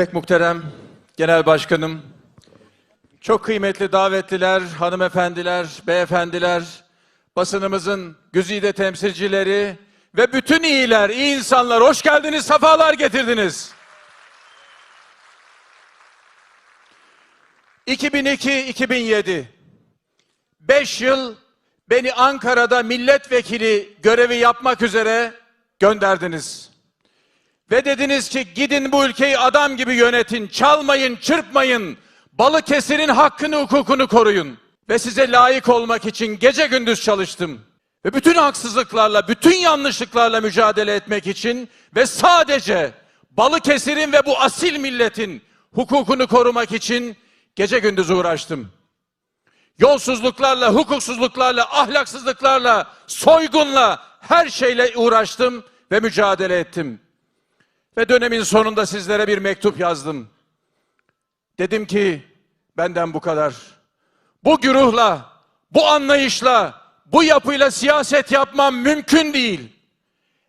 Pek muhterem Genel Başkanım, çok kıymetli davetliler, hanımefendiler, beyefendiler, basınımızın güzide temsilcileri ve bütün iyiler, iyi insanlar hoş geldiniz, sefalar getirdiniz. 2002-2007 5 yıl beni Ankara'da milletvekili görevi yapmak üzere gönderdiniz. Ve dediniz ki gidin bu ülkeyi adam gibi yönetin, çalmayın, çırpmayın, Balıkesir'in hakkını, hukukunu koruyun. Ve size layık olmak için gece gündüz çalıştım. Ve bütün haksızlıklarla, bütün yanlışlıklarla mücadele etmek için ve sadece Balıkesir'in ve bu asil milletin hukukunu korumak için gece gündüz uğraştım. Yolsuzluklarla, hukuksuzluklarla, ahlaksızlıklarla, soygunla her şeyle uğraştım ve mücadele ettim. Ve dönemin sonunda sizlere bir mektup yazdım. Dedim ki benden bu kadar. Bu güruhla, bu anlayışla, bu yapıyla siyaset yapmam mümkün değil.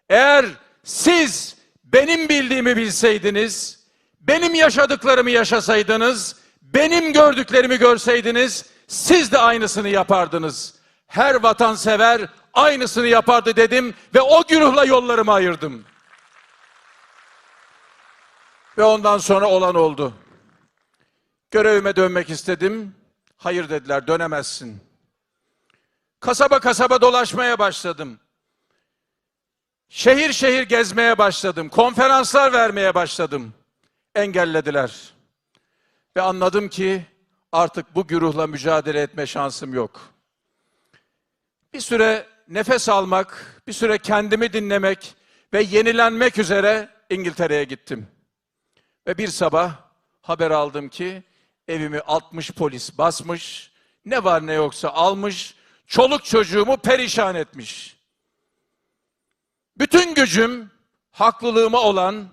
Eğer siz benim bildiğimi bilseydiniz, benim yaşadıklarımı yaşasaydınız, benim gördüklerimi görseydiniz, siz de aynısını yapardınız. Her vatansever aynısını yapardı dedim ve o güruhla yollarımı ayırdım. Ve ondan sonra olan oldu. Görevime dönmek istedim. Hayır dediler, dönemezsin. Kasaba kasaba dolaşmaya başladım. Şehir şehir gezmeye başladım. Konferanslar vermeye başladım. Engellediler. Ve anladım ki artık bu güruhla mücadele etme şansım yok. Bir süre nefes almak, bir süre kendimi dinlemek ve yenilenmek üzere İngiltere'ye gittim. Ve bir sabah haber aldım ki evimi 60 polis basmış, ne var ne yoksa almış, çoluk çocuğumu perişan etmiş. Bütün gücüm haklılığıma olan,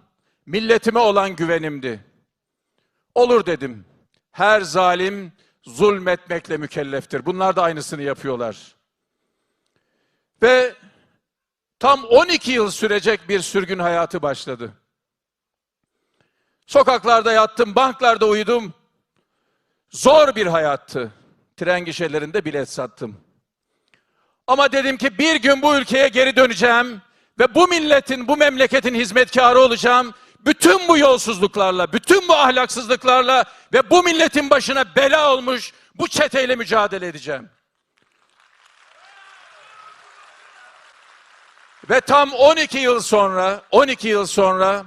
milletime olan güvenimdi. Olur dedim. Her zalim zulmetmekle mükelleftir. Bunlar da aynısını yapıyorlar. Ve tam 12 yıl sürecek bir sürgün hayatı başladı. Sokaklarda yattım, banklarda uyudum. Zor bir hayattı. Tren gişelerinde bilet sattım. Ama dedim ki bir gün bu ülkeye geri döneceğim ve bu milletin, bu memleketin hizmetkarı olacağım. Bütün bu yolsuzluklarla, bütün bu ahlaksızlıklarla ve bu milletin başına bela olmuş bu çeteyle mücadele edeceğim. Ve tam 12 yıl sonra, 12 yıl sonra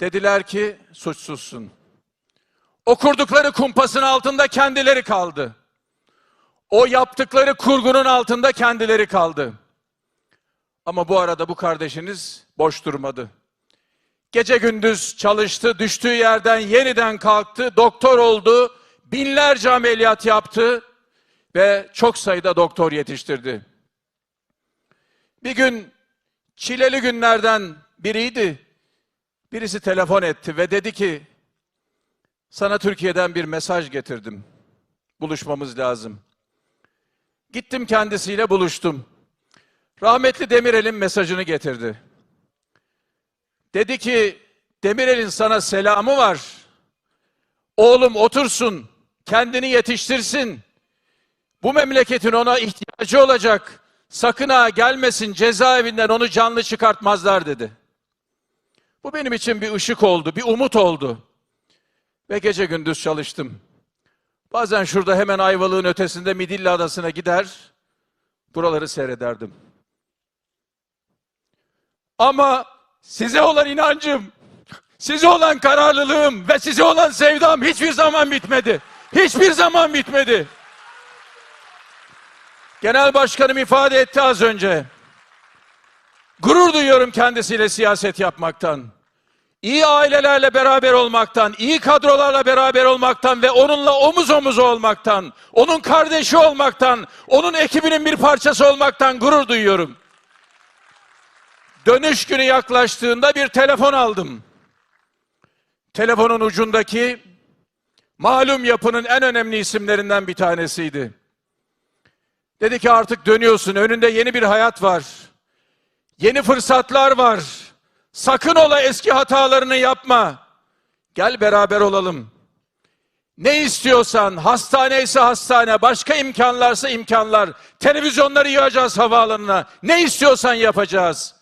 dediler ki suçsuzsun. O kurdukları kumpasın altında kendileri kaldı. O yaptıkları kurgunun altında kendileri kaldı. Ama bu arada bu kardeşiniz boş durmadı. Gece gündüz çalıştı, düştüğü yerden yeniden kalktı, doktor oldu, binlerce ameliyat yaptı ve çok sayıda doktor yetiştirdi. Bir gün çileli günlerden biriydi. Birisi telefon etti ve dedi ki sana Türkiye'den bir mesaj getirdim. Buluşmamız lazım. Gittim kendisiyle buluştum. Rahmetli Demirel'in mesajını getirdi. Dedi ki Demirel'in sana selamı var. Oğlum otursun, kendini yetiştirsin. Bu memleketin ona ihtiyacı olacak. Sakın ha gelmesin cezaevinden onu canlı çıkartmazlar dedi. Bu benim için bir ışık oldu, bir umut oldu. Ve gece gündüz çalıştım. Bazen şurada hemen Ayvalık'ın ötesinde Midilli Adası'na gider, buraları seyrederdim. Ama size olan inancım, size olan kararlılığım ve size olan sevdam hiçbir zaman bitmedi. Hiçbir zaman bitmedi. Genel Başkanım ifade etti az önce. Gurur duyuyorum kendisiyle siyaset yapmaktan. İyi ailelerle beraber olmaktan, iyi kadrolarla beraber olmaktan ve onunla omuz omuz olmaktan, onun kardeşi olmaktan, onun ekibinin bir parçası olmaktan gurur duyuyorum. Dönüş günü yaklaştığında bir telefon aldım. Telefonun ucundaki malum yapının en önemli isimlerinden bir tanesiydi. Dedi ki artık dönüyorsun, önünde yeni bir hayat var. Yeni fırsatlar var. Sakın ola eski hatalarını yapma. Gel beraber olalım. Ne istiyorsan, hastane ise hastane, başka imkanlarsa imkanlar, televizyonları yığacağız havaalanına. Ne istiyorsan yapacağız.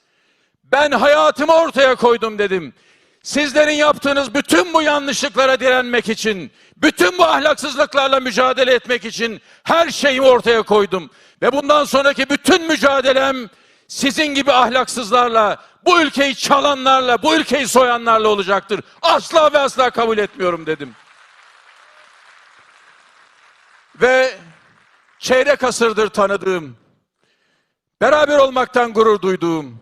Ben hayatımı ortaya koydum dedim. Sizlerin yaptığınız bütün bu yanlışlıklara direnmek için, bütün bu ahlaksızlıklarla mücadele etmek için her şeyimi ortaya koydum. Ve bundan sonraki bütün mücadelem sizin gibi ahlaksızlarla, bu ülkeyi çalanlarla, bu ülkeyi soyanlarla olacaktır. Asla ve asla kabul etmiyorum dedim. Ve çeyrek asırdır tanıdığım, beraber olmaktan gurur duyduğum,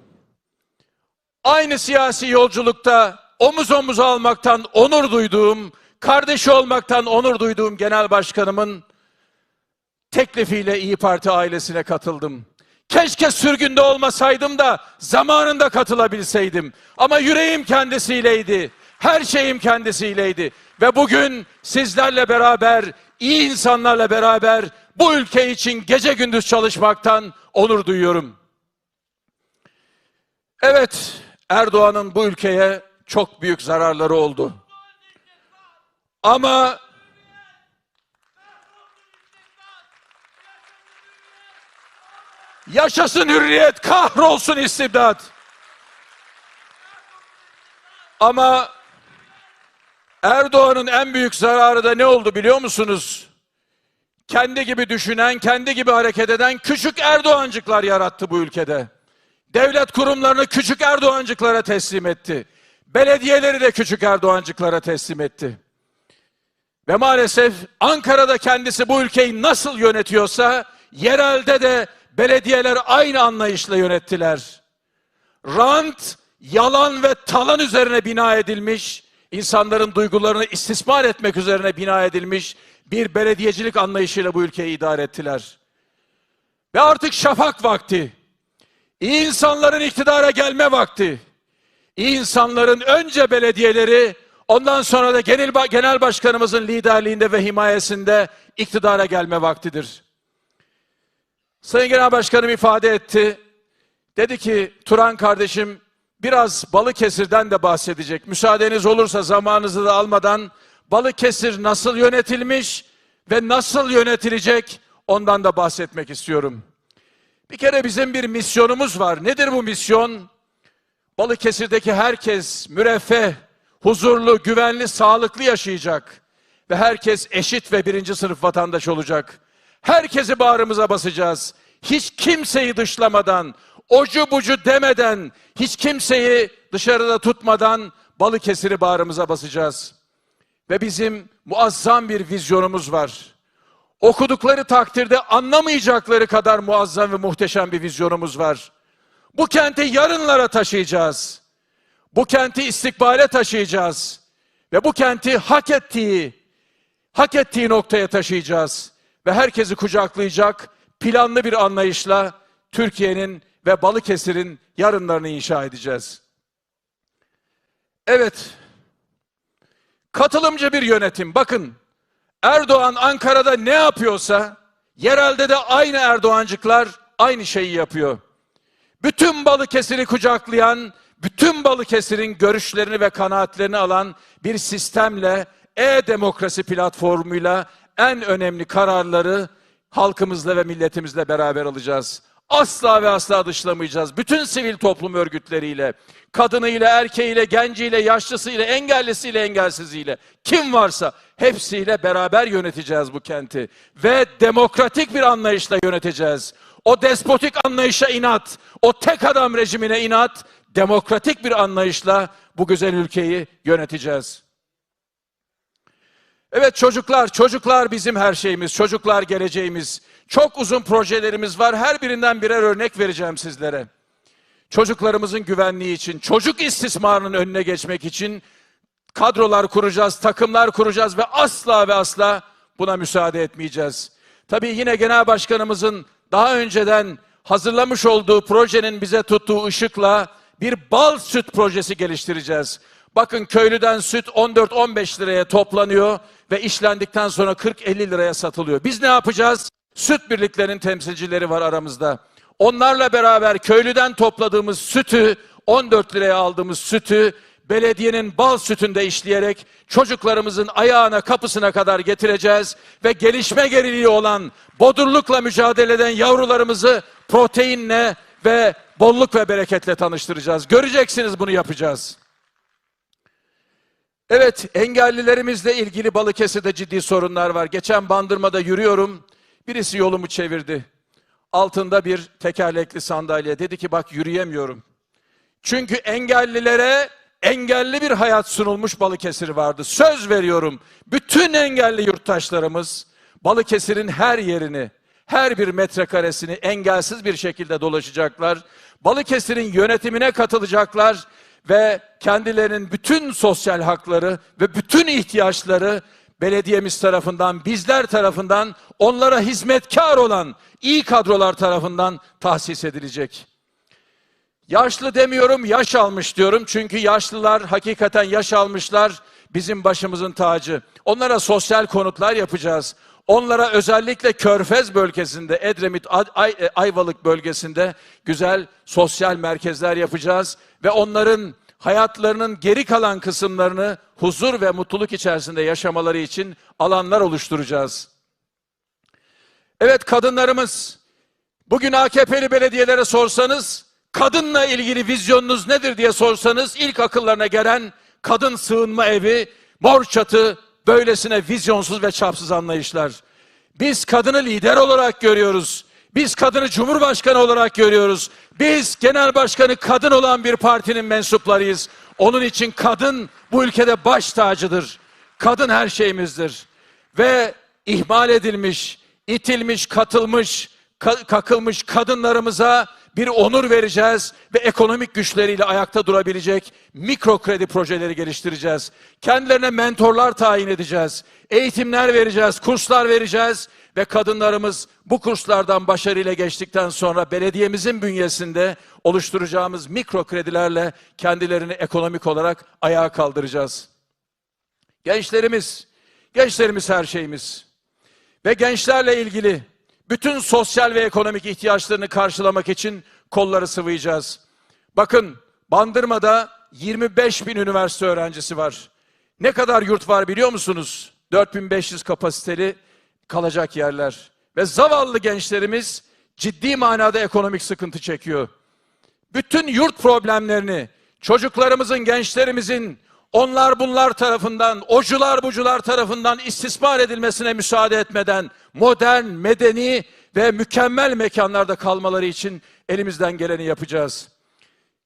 aynı siyasi yolculukta omuz omuza almaktan onur duyduğum, kardeşi olmaktan onur duyduğum genel başkanımın teklifiyle İyi Parti ailesine katıldım. Keşke sürgünde olmasaydım da zamanında katılabilseydim. Ama yüreğim kendisiyleydi. Her şeyim kendisiyleydi. Ve bugün sizlerle beraber, iyi insanlarla beraber bu ülke için gece gündüz çalışmaktan onur duyuyorum. Evet, Erdoğan'ın bu ülkeye çok büyük zararları oldu. Ama yaşasın hürriyet, kahrolsun istibdat. Ama Erdoğan'ın en büyük zararı da ne oldu biliyor musunuz? Kendi gibi düşünen, kendi gibi hareket eden küçük Erdoğancıklar yarattı bu ülkede. Devlet kurumlarını küçük Erdoğancıklara teslim etti. Belediyeleri de küçük Erdoğancıklara teslim etti. Ve maalesef Ankara'da kendisi bu ülkeyi nasıl yönetiyorsa yerelde de belediyeler aynı anlayışla yönettiler. Rant, yalan ve talan üzerine bina edilmiş, insanların duygularını istismar etmek üzerine bina edilmiş bir belediyecilik anlayışıyla bu ülkeyi idare ettiler. Ve artık şafak vakti. İnsanların iktidara gelme vakti. İnsanların önce belediyeleri, ondan sonra da genel başkanımızın liderliğinde ve himayesinde iktidara gelme vaktidir. Sayın Genel Başkanım ifade etti. Dedi ki Turan kardeşim biraz Balıkesir'den de bahsedecek. Müsaadeniz olursa zamanınızı da almadan Balıkesir nasıl yönetilmiş ve nasıl yönetilecek ondan da bahsetmek istiyorum. Bir kere bizim bir misyonumuz var. Nedir bu misyon? Balıkesir'deki herkes müreffeh, huzurlu, güvenli, sağlıklı yaşayacak. Ve herkes eşit ve birinci sınıf vatandaş olacak. Herkesi bağrımıza basacağız. Hiç kimseyi dışlamadan, ocu bucu demeden, hiç kimseyi dışarıda tutmadan Balıkesir'i bağrımıza basacağız. Ve bizim muazzam bir vizyonumuz var. Okudukları takdirde anlamayacakları kadar muazzam ve muhteşem bir vizyonumuz var. Bu kenti yarınlara taşıyacağız. Bu kenti istikbale taşıyacağız. Ve bu kenti hak ettiği, hak ettiği noktaya taşıyacağız. Ve herkesi kucaklayacak planlı bir anlayışla Türkiye'nin ve Balıkesir'in yarınlarını inşa edeceğiz. Evet, katılımcı bir yönetim. Bakın, Erdoğan Ankara'da ne yapıyorsa, yerelde de aynı Erdoğancıklar aynı şeyi yapıyor. Bütün Balıkesir'i kucaklayan, bütün Balıkesir'in görüşlerini ve kanaatlerini alan bir sistemle, e-demokrasi platformuyla en önemli kararları halkımızla ve milletimizle beraber alacağız. Asla ve asla dışlamayacağız. Bütün sivil toplum örgütleriyle, kadınıyla, erkeğiyle, genciyle, yaşlısıyla, engellisiyle, engelsiziyle, kim varsa hepsiyle beraber yöneteceğiz bu kenti. Ve demokratik bir anlayışla yöneteceğiz. O despotik anlayışa inat, o tek adam rejimine inat, demokratik bir anlayışla bu güzel ülkeyi yöneteceğiz. Evet çocuklar, çocuklar bizim her şeyimiz, çocuklar geleceğimiz. Çok uzun projelerimiz var. Her birinden birer örnek vereceğim sizlere. Çocuklarımızın güvenliği için, çocuk istismarının önüne geçmek için kadrolar kuracağız, takımlar kuracağız ve asla ve asla buna müsaade etmeyeceğiz. Tabii yine genel başkanımızın daha önceden hazırlamış olduğu projenin bize tuttuğu ışıkla bir bal süt projesi geliştireceğiz. Bakın köylüden süt 14-15 liraya toplanıyor ve işlendikten sonra 40-50 liraya satılıyor. Biz ne yapacağız? Süt birliklerinin temsilcileri var aramızda. Onlarla beraber köylüden topladığımız sütü, 14 liraya aldığımız sütü belediyenin bal sütünde işleyerek çocuklarımızın ayağına kapısına kadar getireceğiz ve gelişme geriliği olan bodurlukla mücadele eden yavrularımızı proteinle ve bolluk ve bereketle tanıştıracağız. Göreceksiniz bunu yapacağız. Evet, engellilerimizle ilgili Balıkesir'de ciddi sorunlar var. Geçen Bandırma'da yürüyorum. Birisi yolumu çevirdi. Altında bir tekerlekli sandalye. Dedi ki bak yürüyemiyorum. Çünkü engellilere engelli bir hayat sunulmuş Balıkesir vardı. Söz veriyorum. Bütün engelli yurttaşlarımız Balıkesir'in her yerini, her bir metrekaresini engelsiz bir şekilde dolaşacaklar. Balıkesir'in yönetimine katılacaklar ve kendilerinin bütün sosyal hakları ve bütün ihtiyaçları belediyemiz tarafından, bizler tarafından, onlara hizmetkar olan iyi kadrolar tarafından tahsis edilecek. Yaşlı demiyorum, yaş almış diyorum. Çünkü yaşlılar hakikaten yaş almışlar bizim başımızın tacı. Onlara sosyal konutlar yapacağız. Onlara özellikle Körfez bölgesinde, Edremit, Ay- e, Ayvalık bölgesinde güzel sosyal merkezler yapacağız ve onların hayatlarının geri kalan kısımlarını huzur ve mutluluk içerisinde yaşamaları için alanlar oluşturacağız. Evet kadınlarımız Bugün AKP'li belediyelere sorsanız, kadınla ilgili vizyonunuz nedir diye sorsanız, ilk akıllarına gelen kadın sığınma evi, mor çatı, böylesine vizyonsuz ve çapsız anlayışlar. Biz kadını lider olarak görüyoruz. Biz kadını cumhurbaşkanı olarak görüyoruz. Biz genel başkanı kadın olan bir partinin mensuplarıyız. Onun için kadın bu ülkede baş tacıdır. Kadın her şeyimizdir. Ve ihmal edilmiş, itilmiş, katılmış, ka- kakılmış kadınlarımıza bir onur vereceğiz ve ekonomik güçleriyle ayakta durabilecek mikro kredi projeleri geliştireceğiz. Kendilerine mentorlar tayin edeceğiz. Eğitimler vereceğiz, kurslar vereceğiz ve kadınlarımız bu kurslardan başarıyla geçtikten sonra belediyemizin bünyesinde oluşturacağımız mikro kredilerle kendilerini ekonomik olarak ayağa kaldıracağız. Gençlerimiz, gençlerimiz her şeyimiz. Ve gençlerle ilgili bütün sosyal ve ekonomik ihtiyaçlarını karşılamak için kolları sıvayacağız. Bakın Bandırma'da 25 bin üniversite öğrencisi var. Ne kadar yurt var biliyor musunuz? 4500 kapasiteli kalacak yerler. Ve zavallı gençlerimiz ciddi manada ekonomik sıkıntı çekiyor bütün yurt problemlerini çocuklarımızın, gençlerimizin onlar bunlar tarafından, ocular bucular tarafından istismar edilmesine müsaade etmeden modern, medeni ve mükemmel mekanlarda kalmaları için elimizden geleni yapacağız.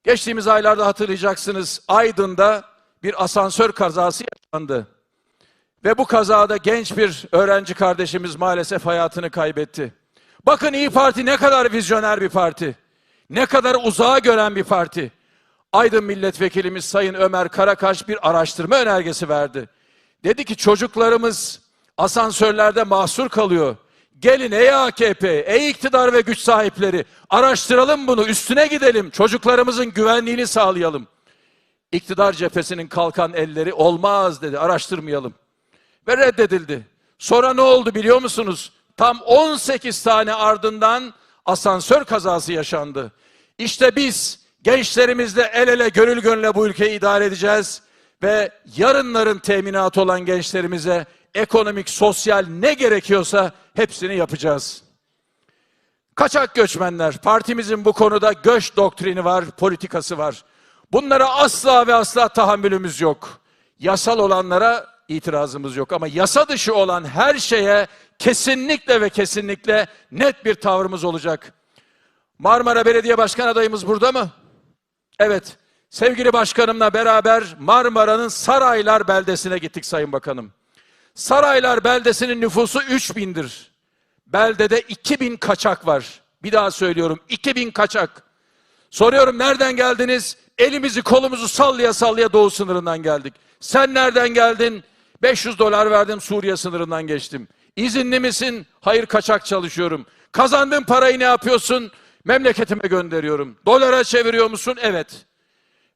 Geçtiğimiz aylarda hatırlayacaksınız Aydın'da bir asansör kazası yaşandı. Ve bu kazada genç bir öğrenci kardeşimiz maalesef hayatını kaybetti. Bakın İyi Parti ne kadar vizyoner bir parti. Ne kadar uzağa gören bir parti. Aydın milletvekilimiz Sayın Ömer Karakaş bir araştırma önergesi verdi. Dedi ki çocuklarımız asansörlerde mahsur kalıyor. Gelin ey AKP, ey iktidar ve güç sahipleri araştıralım bunu, üstüne gidelim. Çocuklarımızın güvenliğini sağlayalım. İktidar cephesinin kalkan elleri olmaz dedi, araştırmayalım ve reddedildi. Sonra ne oldu biliyor musunuz? Tam 18 tane ardından asansör kazası yaşandı. İşte biz gençlerimizle el ele gönül gönüle bu ülkeyi idare edeceğiz ve yarınların teminatı olan gençlerimize ekonomik, sosyal ne gerekiyorsa hepsini yapacağız. Kaçak göçmenler, partimizin bu konuda göç doktrini var, politikası var. Bunlara asla ve asla tahammülümüz yok. Yasal olanlara itirazımız yok ama yasa dışı olan her şeye kesinlikle ve kesinlikle net bir tavrımız olacak. Marmara Belediye Başkan adayımız burada mı? Evet. Sevgili başkanımla beraber Marmara'nın Saraylar beldesine gittik Sayın Bakanım. Saraylar beldesinin nüfusu 3000'dir. Beldede 2000 kaçak var. Bir daha söylüyorum 2000 kaçak. Soruyorum nereden geldiniz? Elimizi kolumuzu sallaya sallaya doğu sınırından geldik. Sen nereden geldin? 500 dolar verdim Suriye sınırından geçtim. İzinli misin? Hayır kaçak çalışıyorum. Kazandığın parayı ne yapıyorsun? Memleketime gönderiyorum. Dolara çeviriyor musun? Evet.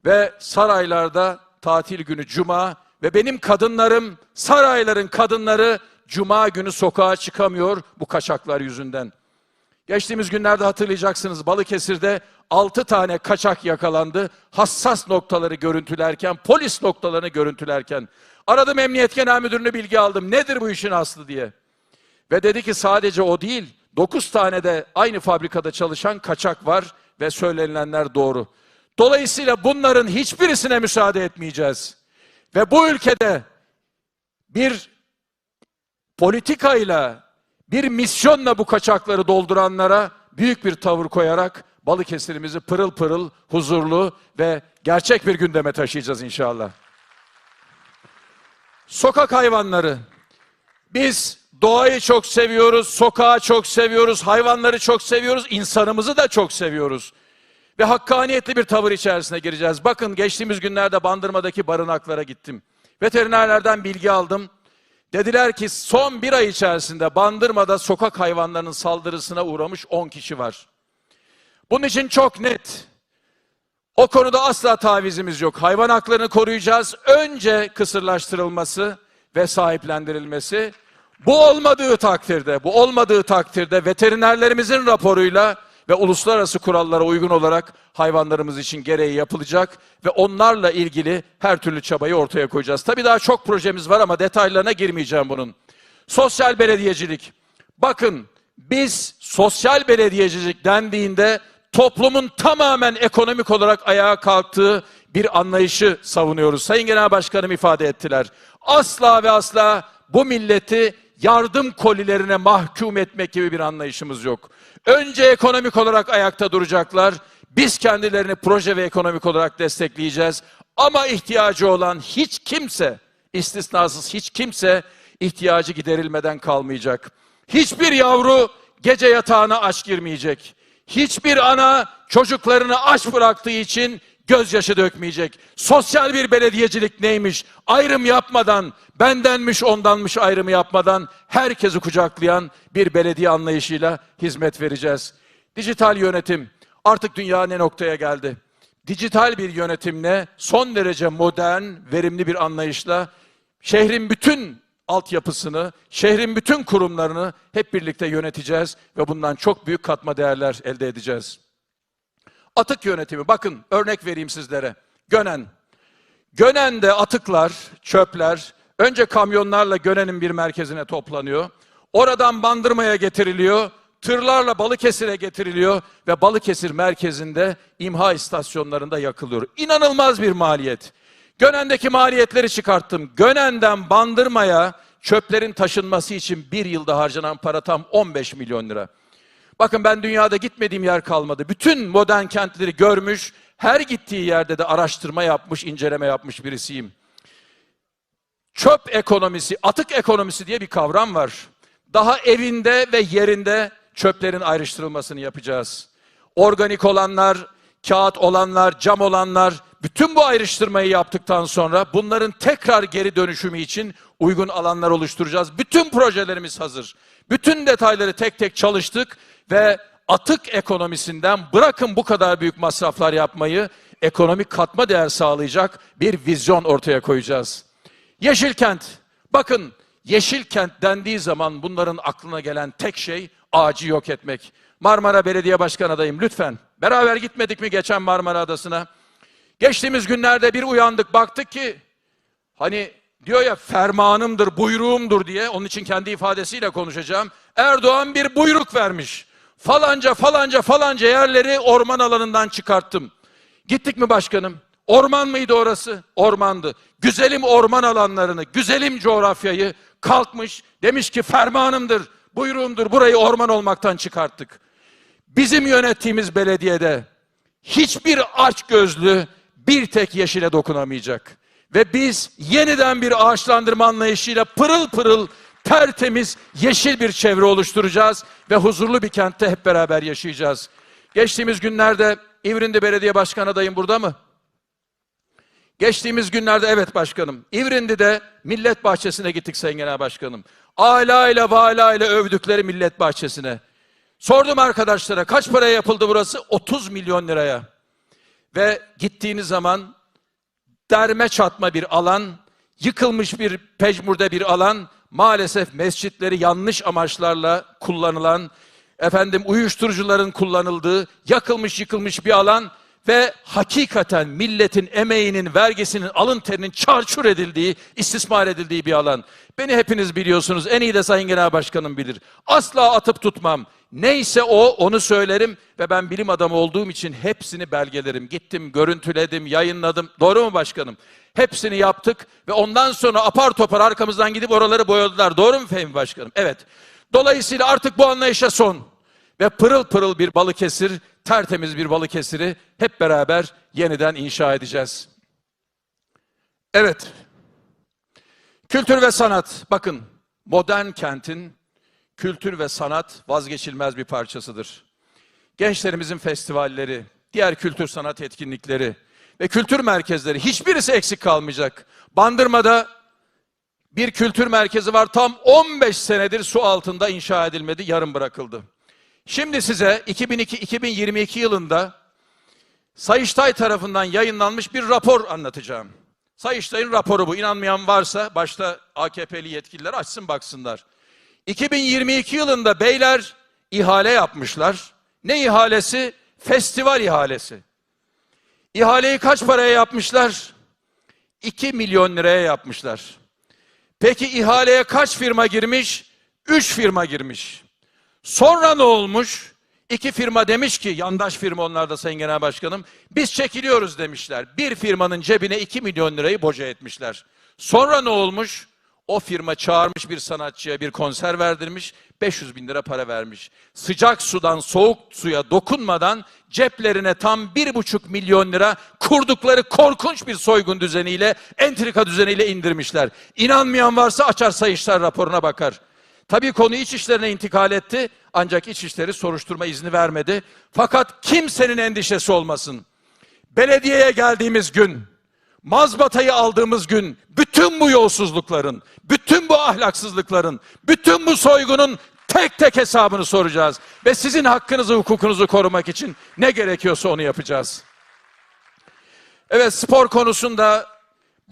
Ve saraylarda tatil günü cuma ve benim kadınlarım sarayların kadınları cuma günü sokağa çıkamıyor bu kaçaklar yüzünden. Geçtiğimiz günlerde hatırlayacaksınız Balıkesir'de 6 tane kaçak yakalandı. Hassas noktaları görüntülerken, polis noktalarını görüntülerken. Aradım Emniyet Genel Müdürünü bilgi aldım. Nedir bu işin aslı diye. Ve dedi ki sadece o değil, 9 tane de aynı fabrikada çalışan kaçak var ve söylenilenler doğru. Dolayısıyla bunların hiçbirisine müsaade etmeyeceğiz. Ve bu ülkede bir politikayla, bir misyonla bu kaçakları dolduranlara büyük bir tavır koyarak Balıkesir'imizi pırıl pırıl, huzurlu ve gerçek bir gündeme taşıyacağız inşallah. Sokak hayvanları. Biz doğayı çok seviyoruz, sokağı çok seviyoruz, hayvanları çok seviyoruz, insanımızı da çok seviyoruz. Ve hakkaniyetli bir tavır içerisine gireceğiz. Bakın geçtiğimiz günlerde Bandırma'daki barınaklara gittim. Veterinerlerden bilgi aldım. Dediler ki son bir ay içerisinde Bandırma'da sokak hayvanlarının saldırısına uğramış 10 kişi var. Bunun için çok net. O konuda asla tavizimiz yok. Hayvan haklarını koruyacağız. Önce kısırlaştırılması ve sahiplendirilmesi. Bu olmadığı takdirde, bu olmadığı takdirde veterinerlerimizin raporuyla ve uluslararası kurallara uygun olarak hayvanlarımız için gereği yapılacak ve onlarla ilgili her türlü çabayı ortaya koyacağız. Tabii daha çok projemiz var ama detaylarına girmeyeceğim bunun. Sosyal belediyecilik. Bakın biz sosyal belediyecilik dendiğinde toplumun tamamen ekonomik olarak ayağa kalktığı bir anlayışı savunuyoruz. Sayın Genel Başkanım ifade ettiler. Asla ve asla bu milleti yardım kolilerine mahkum etmek gibi bir anlayışımız yok. Önce ekonomik olarak ayakta duracaklar. Biz kendilerini proje ve ekonomik olarak destekleyeceğiz. Ama ihtiyacı olan hiç kimse, istisnasız hiç kimse ihtiyacı giderilmeden kalmayacak. Hiçbir yavru gece yatağına aç girmeyecek. Hiçbir ana çocuklarını aç bıraktığı için gözyaşı dökmeyecek. Sosyal bir belediyecilik neymiş? Ayrım yapmadan, bendenmiş ondanmış ayrımı yapmadan herkesi kucaklayan bir belediye anlayışıyla hizmet vereceğiz. Dijital yönetim artık dünya ne noktaya geldi? Dijital bir yönetimle son derece modern, verimli bir anlayışla şehrin bütün altyapısını, şehrin bütün kurumlarını hep birlikte yöneteceğiz ve bundan çok büyük katma değerler elde edeceğiz. Atık yönetimi. Bakın örnek vereyim sizlere. Gönen. Gönen'de atıklar, çöpler önce kamyonlarla Gönen'in bir merkezine toplanıyor. Oradan Bandırma'ya getiriliyor. Tırlarla Balıkesir'e getiriliyor ve Balıkesir merkezinde imha istasyonlarında yakılıyor. İnanılmaz bir maliyet. Gönen'deki maliyetleri çıkarttım. Gönen'den Bandırma'ya çöplerin taşınması için bir yılda harcanan para tam 15 milyon lira. Bakın ben dünyada gitmediğim yer kalmadı. Bütün modern kentleri görmüş, her gittiği yerde de araştırma yapmış, inceleme yapmış birisiyim. Çöp ekonomisi, atık ekonomisi diye bir kavram var. Daha evinde ve yerinde çöplerin ayrıştırılmasını yapacağız. Organik olanlar, kağıt olanlar, cam olanlar, bütün bu ayrıştırmayı yaptıktan sonra bunların tekrar geri dönüşümü için uygun alanlar oluşturacağız. Bütün projelerimiz hazır. Bütün detayları tek tek çalıştık ve atık ekonomisinden bırakın bu kadar büyük masraflar yapmayı, ekonomik katma değer sağlayacak bir vizyon ortaya koyacağız. Yeşil kent. Bakın yeşil kent dendiği zaman bunların aklına gelen tek şey ağacı yok etmek. Marmara Belediye Başkan adayım lütfen. Beraber gitmedik mi geçen Marmara Adası'na? Geçtiğimiz günlerde bir uyandık baktık ki hani diyor ya fermanımdır, buyruğumdur diye onun için kendi ifadesiyle konuşacağım. Erdoğan bir buyruk vermiş. Falanca falanca falanca yerleri orman alanından çıkarttım. Gittik mi başkanım? Orman mıydı orası? Ormandı. Güzelim orman alanlarını, güzelim coğrafyayı kalkmış. Demiş ki fermanımdır, buyruğumdur burayı orman olmaktan çıkarttık. Bizim yönettiğimiz belediyede hiçbir aç gözlü bir tek yeşile dokunamayacak. Ve biz yeniden bir ağaçlandırma anlayışıyla pırıl pırıl tertemiz yeşil bir çevre oluşturacağız ve huzurlu bir kentte hep beraber yaşayacağız. Geçtiğimiz günlerde İvrindi Belediye Başkanı adayım burada mı? Geçtiğimiz günlerde evet başkanım. İvrindi'de millet bahçesine gittik Sayın Genel Başkanım. Ala ile vala ile övdükleri millet bahçesine. Sordum arkadaşlara kaç paraya yapıldı burası? 30 milyon liraya. Ve gittiğiniz zaman derme çatma bir alan, yıkılmış bir pecmurde bir alan, maalesef mescitleri yanlış amaçlarla kullanılan, efendim uyuşturucuların kullanıldığı, yakılmış yıkılmış bir alan ve hakikaten milletin emeğinin, vergisinin, alın terinin çarçur edildiği, istismar edildiği bir alan. Beni hepiniz biliyorsunuz. En iyi de Sayın Genel Başkanım bilir. Asla atıp tutmam. Neyse o, onu söylerim ve ben bilim adamı olduğum için hepsini belgelerim. Gittim, görüntüledim, yayınladım. Doğru mu başkanım? Hepsini yaptık ve ondan sonra apar topar arkamızdan gidip oraları boyadılar. Doğru mu Fehmi Başkanım? Evet. Dolayısıyla artık bu anlayışa son. Ve pırıl pırıl bir Balıkesir, tertemiz bir Balıkesir'i hep beraber yeniden inşa edeceğiz. Evet. Kültür ve sanat. Bakın modern kentin kültür ve sanat vazgeçilmez bir parçasıdır. Gençlerimizin festivalleri, diğer kültür sanat etkinlikleri ve kültür merkezleri hiçbirisi eksik kalmayacak. Bandırma'da bir kültür merkezi var. Tam 15 senedir su altında inşa edilmedi, yarım bırakıldı. Şimdi size 2002-2022 yılında Sayıştay tarafından yayınlanmış bir rapor anlatacağım. Sayıştay'ın raporu bu. İnanmayan varsa başta AKP'li yetkililer açsın baksınlar. 2022 yılında beyler ihale yapmışlar. Ne ihalesi? Festival ihalesi. İhaleyi kaç paraya yapmışlar? 2 milyon liraya yapmışlar. Peki ihaleye kaç firma girmiş? 3 firma girmiş. Sonra ne olmuş? İki firma demiş ki, yandaş firma onlar da Sayın Genel Başkanım, biz çekiliyoruz demişler. Bir firmanın cebine 2 milyon lirayı boca etmişler. Sonra ne olmuş? O firma çağırmış bir sanatçıya bir konser verdirmiş, 500 bin lira para vermiş. Sıcak sudan soğuk suya dokunmadan ceplerine tam 1,5 milyon lira kurdukları korkunç bir soygun düzeniyle, entrika düzeniyle indirmişler. İnanmayan varsa açar Sayıştay raporuna bakar. Tabii konu iç işlerine intikal etti ancak iç işleri soruşturma izni vermedi. Fakat kimsenin endişesi olmasın. Belediyeye geldiğimiz gün, mazbatayı aldığımız gün bütün bu yolsuzlukların, bütün bu ahlaksızlıkların, bütün bu soygunun tek tek hesabını soracağız. Ve sizin hakkınızı, hukukunuzu korumak için ne gerekiyorsa onu yapacağız. Evet spor konusunda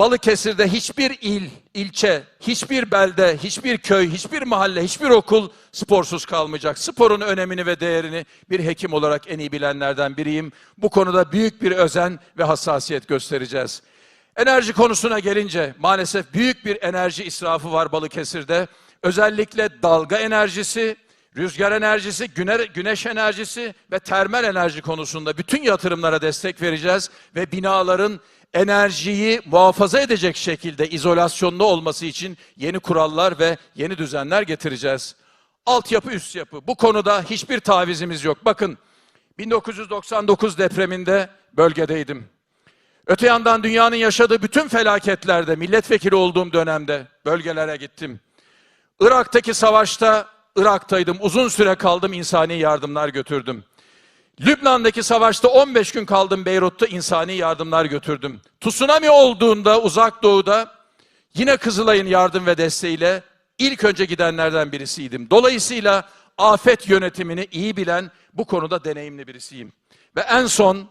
Balıkesir'de hiçbir il, ilçe, hiçbir belde, hiçbir köy, hiçbir mahalle, hiçbir okul sporsuz kalmayacak. Sporun önemini ve değerini bir hekim olarak en iyi bilenlerden biriyim. Bu konuda büyük bir özen ve hassasiyet göstereceğiz. Enerji konusuna gelince maalesef büyük bir enerji israfı var Balıkesir'de. Özellikle dalga enerjisi, rüzgar enerjisi, güne, güneş enerjisi ve termal enerji konusunda bütün yatırımlara destek vereceğiz ve binaların enerjiyi muhafaza edecek şekilde izolasyonda olması için yeni kurallar ve yeni düzenler getireceğiz. Altyapı, üst yapı. Bu konuda hiçbir tavizimiz yok. Bakın 1999 depreminde bölgedeydim. Öte yandan dünyanın yaşadığı bütün felaketlerde milletvekili olduğum dönemde bölgelere gittim. Irak'taki savaşta Irak'taydım. Uzun süre kaldım, insani yardımlar götürdüm. Lübnan'daki savaşta 15 gün kaldım Beyrut'ta insani yardımlar götürdüm. Tsunami olduğunda uzak doğuda yine Kızılay'ın yardım ve desteğiyle ilk önce gidenlerden birisiydim. Dolayısıyla afet yönetimini iyi bilen bu konuda deneyimli birisiyim. Ve en son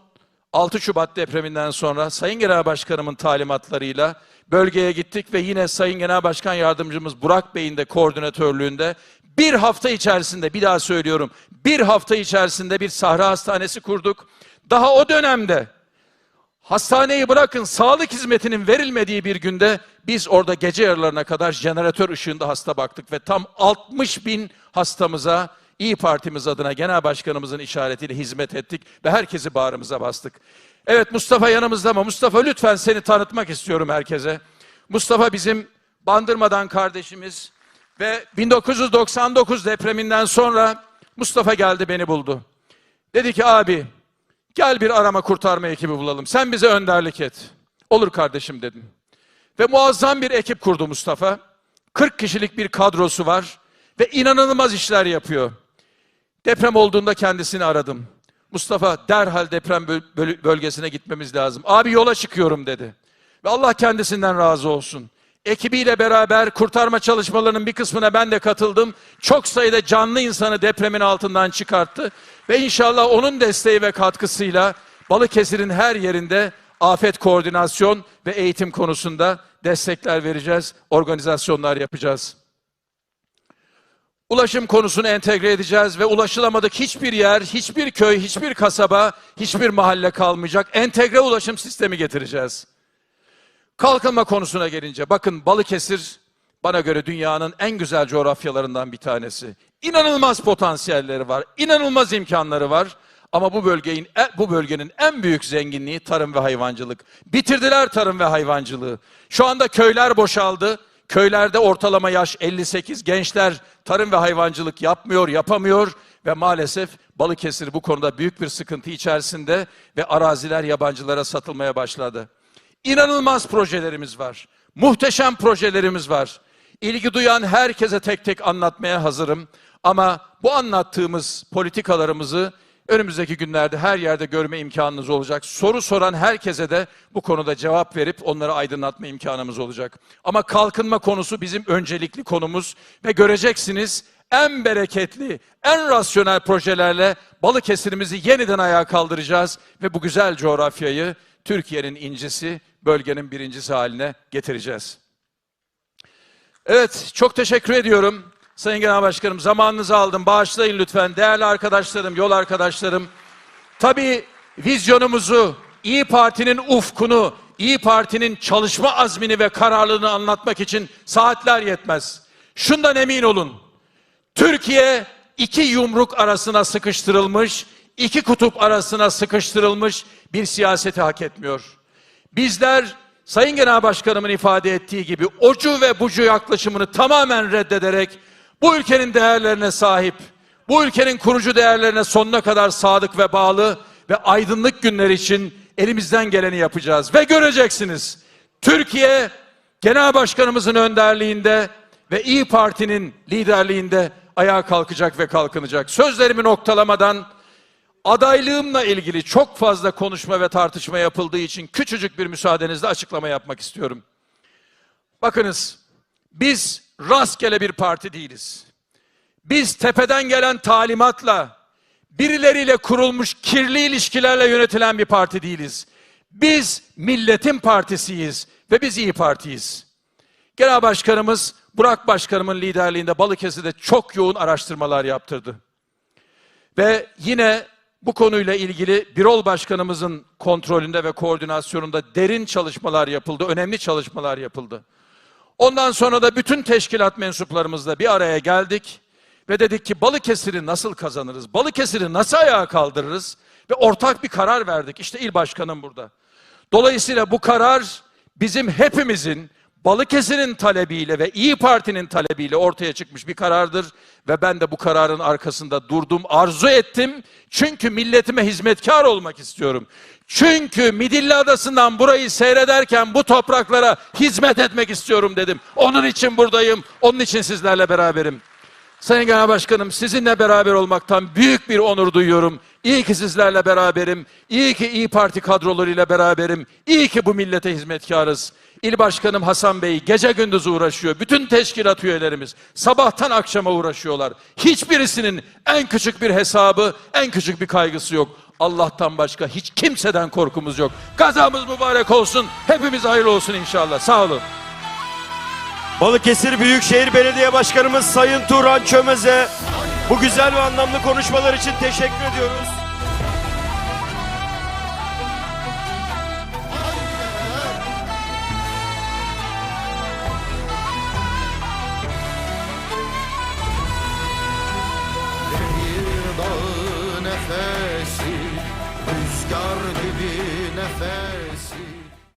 6 Şubat depreminden sonra Sayın Genel Başkanımın talimatlarıyla bölgeye gittik ve yine Sayın Genel Başkan Yardımcımız Burak Bey'in de koordinatörlüğünde bir hafta içerisinde bir daha söylüyorum bir hafta içerisinde bir sahra hastanesi kurduk. Daha o dönemde hastaneyi bırakın sağlık hizmetinin verilmediği bir günde biz orada gece yarılarına kadar jeneratör ışığında hasta baktık ve tam 60 bin hastamıza İyi Partimiz adına genel başkanımızın işaretiyle hizmet ettik ve herkesi bağrımıza bastık. Evet Mustafa yanımızda ama Mustafa lütfen seni tanıtmak istiyorum herkese. Mustafa bizim Bandırmadan kardeşimiz ve 1999 depreminden sonra Mustafa geldi beni buldu. Dedi ki abi gel bir arama kurtarma ekibi bulalım. Sen bize önderlik et. Olur kardeşim dedim. Ve muazzam bir ekip kurdu Mustafa. 40 kişilik bir kadrosu var ve inanılmaz işler yapıyor. Deprem olduğunda kendisini aradım. Mustafa derhal deprem bölgesine gitmemiz lazım. Abi yola çıkıyorum dedi. Ve Allah kendisinden razı olsun. Ekibiyle beraber kurtarma çalışmalarının bir kısmına ben de katıldım. Çok sayıda canlı insanı depremin altından çıkarttı. Ve inşallah onun desteği ve katkısıyla Balıkesir'in her yerinde afet koordinasyon ve eğitim konusunda destekler vereceğiz, organizasyonlar yapacağız. Ulaşım konusunu entegre edeceğiz ve ulaşılamadık hiçbir yer, hiçbir köy, hiçbir kasaba, hiçbir mahalle kalmayacak. Entegre ulaşım sistemi getireceğiz. Kalkınma konusuna gelince bakın Balıkesir bana göre dünyanın en güzel coğrafyalarından bir tanesi. İnanılmaz potansiyelleri var, inanılmaz imkanları var. Ama bu bölgenin e, bu bölgenin en büyük zenginliği tarım ve hayvancılık. Bitirdiler tarım ve hayvancılığı. Şu anda köyler boşaldı. Köylerde ortalama yaş 58. Gençler tarım ve hayvancılık yapmıyor, yapamıyor ve maalesef Balıkesir bu konuda büyük bir sıkıntı içerisinde ve araziler yabancılara satılmaya başladı. İnanılmaz projelerimiz var. Muhteşem projelerimiz var. İlgi duyan herkese tek tek anlatmaya hazırım. Ama bu anlattığımız politikalarımızı önümüzdeki günlerde her yerde görme imkanınız olacak. Soru soran herkese de bu konuda cevap verip onları aydınlatma imkanımız olacak. Ama kalkınma konusu bizim öncelikli konumuz ve göreceksiniz en bereketli, en rasyonel projelerle Balıkesir'imizi yeniden ayağa kaldıracağız ve bu güzel coğrafyayı Türkiye'nin incisi, bölgenin birincisi haline getireceğiz. Evet, çok teşekkür ediyorum. Sayın Genel Başkanım zamanınızı aldım. Bağışlayın lütfen. Değerli arkadaşlarım, yol arkadaşlarım. Tabii vizyonumuzu, İyi Parti'nin ufkunu, İyi Parti'nin çalışma azmini ve kararlılığını anlatmak için saatler yetmez. Şundan emin olun. Türkiye iki yumruk arasına sıkıştırılmış, iki kutup arasına sıkıştırılmış bir siyaseti hak etmiyor. Bizler Sayın Genel Başkanımın ifade ettiği gibi ocu ve bucu yaklaşımını tamamen reddederek bu ülkenin değerlerine sahip, bu ülkenin kurucu değerlerine sonuna kadar sadık ve bağlı ve aydınlık günler için elimizden geleni yapacağız. Ve göreceksiniz Türkiye Genel Başkanımızın önderliğinde ve İyi Parti'nin liderliğinde ayağa kalkacak ve kalkınacak. Sözlerimi noktalamadan adaylığımla ilgili çok fazla konuşma ve tartışma yapıldığı için küçücük bir müsaadenizle açıklama yapmak istiyorum. Bakınız, biz rastgele bir parti değiliz. Biz tepeden gelen talimatla, birileriyle kurulmuş kirli ilişkilerle yönetilen bir parti değiliz. Biz milletin partisiyiz ve biz iyi partiyiz. Genel Başkanımız Burak Başkanımın liderliğinde Balıkesir'de çok yoğun araştırmalar yaptırdı. Ve yine bu konuyla ilgili Birol Başkanımızın kontrolünde ve koordinasyonunda derin çalışmalar yapıldı, önemli çalışmalar yapıldı. Ondan sonra da bütün teşkilat mensuplarımızla bir araya geldik ve dedik ki Balıkesir'i nasıl kazanırız? Balıkesir'i nasıl ayağa kaldırırız? Ve ortak bir karar verdik. İşte il başkanım burada. Dolayısıyla bu karar bizim hepimizin Balıkesir'in talebiyle ve İyi Parti'nin talebiyle ortaya çıkmış bir karardır ve ben de bu kararın arkasında durdum, arzu ettim. Çünkü milletime hizmetkar olmak istiyorum. Çünkü Midilli Adası'ndan burayı seyrederken bu topraklara hizmet etmek istiyorum dedim. Onun için buradayım, onun için sizlerle beraberim. Sayın Genel Başkanım sizinle beraber olmaktan büyük bir onur duyuyorum. İyi ki sizlerle beraberim. İyi ki İyi Parti kadrolarıyla beraberim. İyi ki bu millete hizmetkarız. İl Başkanım Hasan Bey gece gündüz uğraşıyor. Bütün teşkilat üyelerimiz sabahtan akşama uğraşıyorlar. Hiçbirisinin en küçük bir hesabı, en küçük bir kaygısı yok. Allah'tan başka hiç kimseden korkumuz yok. Kazamız mübarek olsun. Hepimiz hayırlı olsun inşallah. Sağ olun. Balıkesir Büyükşehir Belediye Başkanımız Sayın Turan Çömez'e bu güzel ve anlamlı konuşmalar için teşekkür ediyoruz.